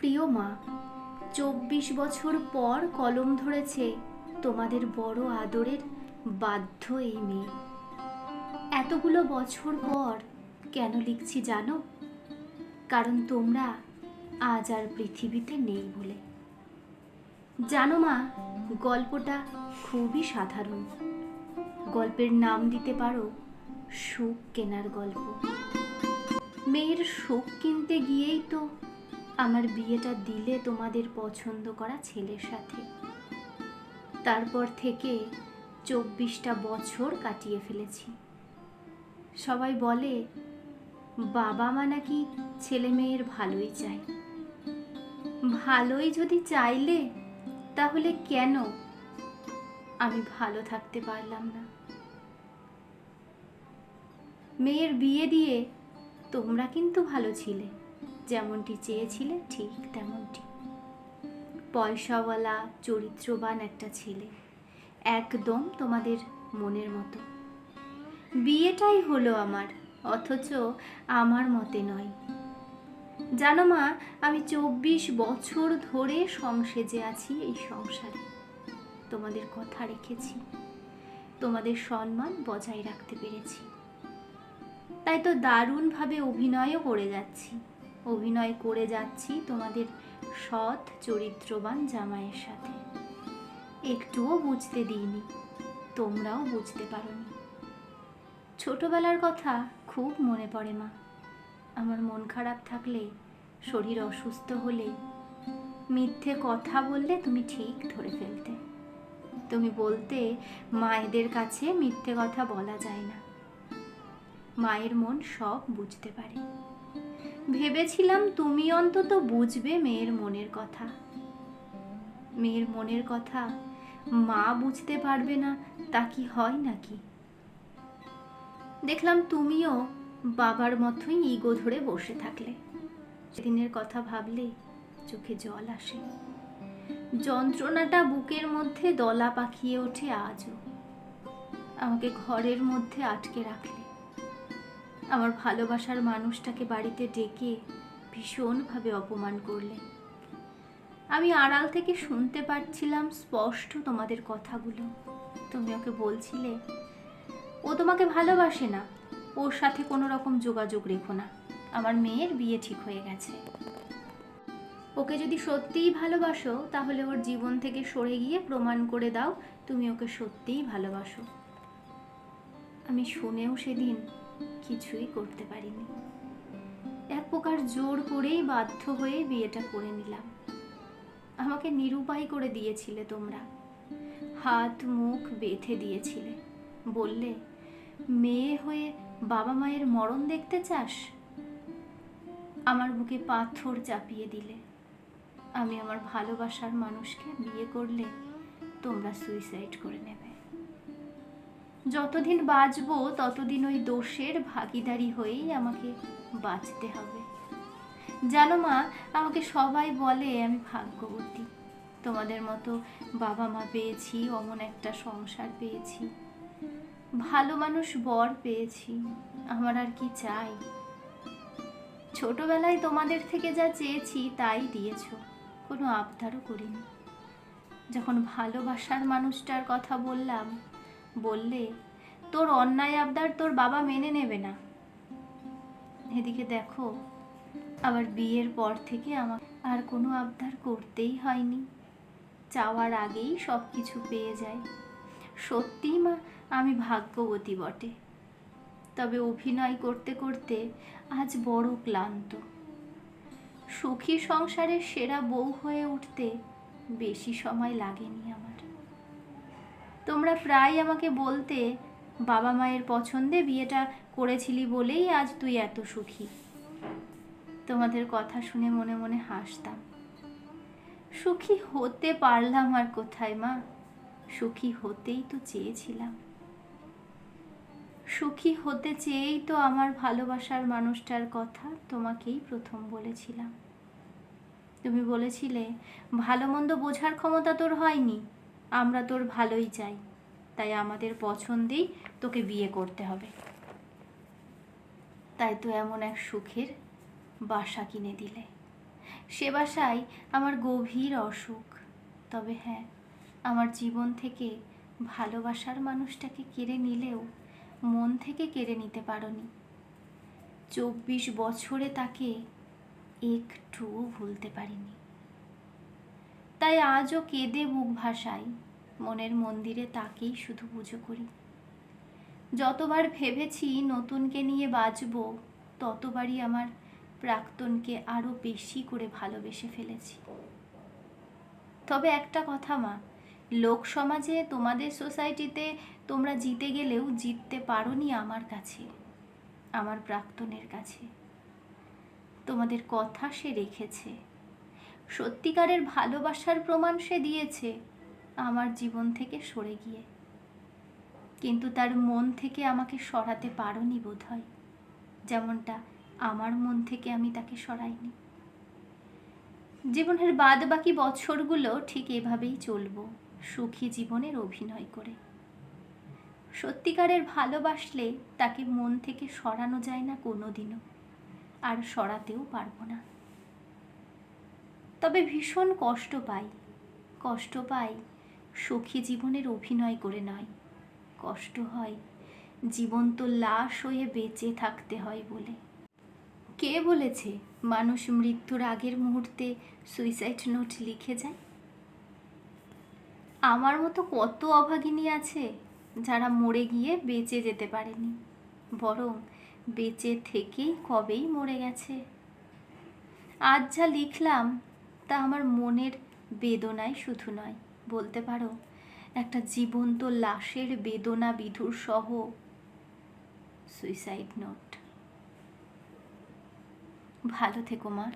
প্রিয় মা, চব্বিশ বছর পর কলম ধরেছে তোমাদের বড় আদরের বাধ্য এই মেয়ে। এতগুলো বছর পর কেন লিখছি জানো? কারণ তোমরা আজ আর পৃথিবীতে নেই বলে। জানো মা, গল্পটা খুবই সাধারণ। গল্পের নাম দিতে পারো, সুখ কেনার গল্প। মেয়ের সুখ কিনতে গিয়েই তো আমার বিয়েটা দিলে তোমাদের পছন্দ করা ছেলের সাথে। তারপর থেকে চব্বিশটা বছর কাটিয়ে ফেলেছি। সবাই বলে, বাবা মা নাকি ছেলে মেয়ের ভালোই চায়। ভালোই যদি চাইলে, তাহলে কেন? আমি ভালো থাকতে পারলাম না। মেয়ের বিয়ে দিয়ে তোমরা কিন্তু ভালো ছিলে। যেমনটি চেয়েছিলে, ঠিক তেমনটি। পয়সাওয়ালা, চরিত্রবান একটা ছেলে। একদম তোমাদের মনের মতো। বিয়েটাই হলো আমার, অথচ আমার মতে নয়। জানো মা, আমি চব্বিশ বছর ধরে সংসেজে আছি এই সংসারে। তোমাদের কথা রেখেছি। তোমাদের সম্মান বজায় রাখতে পেরেছি। তাই তো দারুণভাবে অভিনয়ও করে যাচ্ছি। অভিনয় করে যাচ্ছি তোমাদের সৎ, চরিত্রবান জামাইয়ের সাথে। একটুও বুঝতে দিইনি, তোমরাও বুঝতে পারোনি। ছোটবেলার কথা খুব মনে পড়ে মা। আমার মন খারাপ থাকলে, শরীর অসুস্থ হলে মিথ্যে কথা বললে তুমি ঠিক ধরে ফেলতে। তুমি বলতে মায়েদের কাছে মিথ্যে কথা বলা যায় না। মায়ের মন সব বুঝতে পারে। ভেবেছিলাম তুমি অন্তত বুঝবে মেয়ের মনের কথা। মেয়ের মনের কথা মা বুঝতে পারবে না, তা কি হয় নাকি? দেখলাম তুমিও বাবার মতোই ইগো ধরে বসে থাকলে। সেদিনের কথা ভাবলে চোখে জল আসে। যন্ত্রণাটা বুকের মধ্যে দলা পাকিয়ে ওঠে আজও। আমাকে ঘরের মধ্যে আটকে রাখলে। আমার ভালোবাসার মানুষটাকে বাড়িতে ডেকে ভীষণভাবে অপমান করলে। আমি আড়াল থেকে শুনতে পারছিলাম স্পষ্ট তোমাদের কথাগুলো। তুমি ওকে বলছিলে, ও তোমাকে ভালোবাসে না, ওর সাথে কোনো রকম যোগাযোগ রেখো না, আমার মেয়ের বিয়ে ঠিক হয়ে গেছে। ওকে যদি সত্যিই ভালোবাসো, তাহলে ওর জীবন থেকে সরে গিয়ে প্রমাণ করে দাও তুমি ওকে সত্যিই ভালোবাসো। আমি শুনেও সেদিন কিছুই করতে পারিনি। এক প্রকার জোর করেই বাধ্য হয়ে বিয়েটা করে নিলাম। আমাকে নিরুপায় করে দিয়েছিলে তোমরা। হাত, মুখ বেঁধে দিয়েছিলে। বললে, মেয়ে হয়ে বাবা মায়ের মরণ দেখতে চাস? আমার বুকে পাথর চাপিয়ে দিলে। আমি আমার ভালোবাসার মানুষকে বিয়ে করলে তোমরা সুইসাইড করে নেবে। যতদিন বাঁচবো, ততদিন ওই দোষের ভাগিদারি হয়েই আমাকে বাঁচতে হবে। জানো মা, আমাকে সবাই বলে আমি ভাগ্যবতী। তোমাদের মতো বাবা মা পেয়েছি, অমন একটা সংসার পেয়েছি। ভালো মানুষ বর পেয়েছি, আমার আর কি চাই? ছোটবেলায় তোমাদের থেকে যা চেয়েছি, তাই দিয়েছ, কোনো আবদারও করিনি। যখন ভালোবাসার মানুষটার কথা বললাম বললে, তোর অন্যায় আবদার তোর বাবা মেনে নেবে না। এদিকে দেখো, আবার বিয়ের পর থেকে আমার আর কোনো আবদার করতেই হয়নি। চাওয়ার আগেই সব কিছু পেয়ে যায়। সত্যিই মা, আমি ভাগ্যবতী বটে। তবে অভিনয় করতে করতে আজ বড় ক্লান্ত। সুখী সংসারের সেরা বউ হয়ে উঠতে বেশি সময় লাগেনি আমার। তোমরা প্রায় আমাকে বলতে বাবা মায়ের পছন্দে বিয়েটা করেছিলি বলেই আজ তুই এত সুখী। তোমাদের কথা শুনে মনে মনে হাসতাম। সুখী হতে পারলাম আর কোথায় মা? সুখী হতেই তো চেয়েছিলাম। সুখী হতে চেয়েই তো আমার ভালোবাসার মানুষটার কথা তোমাকেই প্রথম বলেছিলাম। তুমি বলেছিলে, ভালো মন্দ বোঝার ক্ষমতা তোর হয়নি। আমরা তোর ভালোই চাই। তাই আমাদের পছন্দেই তোকে বিয়ে করতে হবে। তাই তো এমন এক সুখের বাসা কিনে দিলে। সে বাসায় আমার গভীর অসুখ। তবে হ্যাঁ আমার জীবন থেকে ভালোবাসার মানুষটাকে কেড়ে নিলেও মন থেকে কেড়ে নিতে পারোনি। চব্বিশ বছরে তাকে একটুও ভুলতে পারিনি। তাই আজও কেঁদে বুক ভাসাই, মনের মন্দিরে তাকেই শুধু পুজো করি। যতবার ভেবেছি নতুনকে নিয়ে বাঁচব, ততবারই আমার প্রাক্তনকে আরও বেশি করে ভালোবেসে ফেলেছি। তবে একটা কথা মা, লোক সমাজে তোমাদের সোসাইটিতে তোমরা জিতে গেলেও জিততে পারোনি আমার কাছে, আমার প্রাক্তনের কাছে। তোমাদের কথা সে রেখেছে। সত্যিকারের ভালোবাসার প্রমাণ সে দিয়েছে আমার জীবন থেকে সরে গিয়ে। কিন্তু তার মন থেকে আমাকে সরাতে পারোনি বোধ হয় যেমনটা আমার মন থেকে আমি তাকে সরাইনি। জীবনের বাদ বাকি বছরগুলো ঠিক এভাবেই চলবো, সুখী জীবনের অভিনয় করে। সত্যিকারের ভালোবাসলে তাকে মন থেকে সরানো যায় না কোনোদিনও, আর সরাতেও পারব না। তবে ভীষণ কষ্ট পাই। কষ্ট পাই সুখী জীবনের অভিনয় করে নয়। কষ্ট হয় জীবন তো লাশ হয়ে বেঁচে থাকতে হয় বলে। কে বলেছে মানুষ মৃত্যুর আগের মুহূর্তে সুইসাইড নোট লিখে যায়? আমার মতো কত অভাগিনী আছে যারা মরে গিয়ে বেঁচে যেতে পারেনি, বরং বেঁচে থেকেই কবেই মরে গেছে। আজ যা লিখলাম তা আমার মনের বেদনায় শুধু নয়, বলতে পারো? একটা জীবন্ত লাশের বেদনা বিধুর সহ সুইসাইড নোট ভালো থেকো মা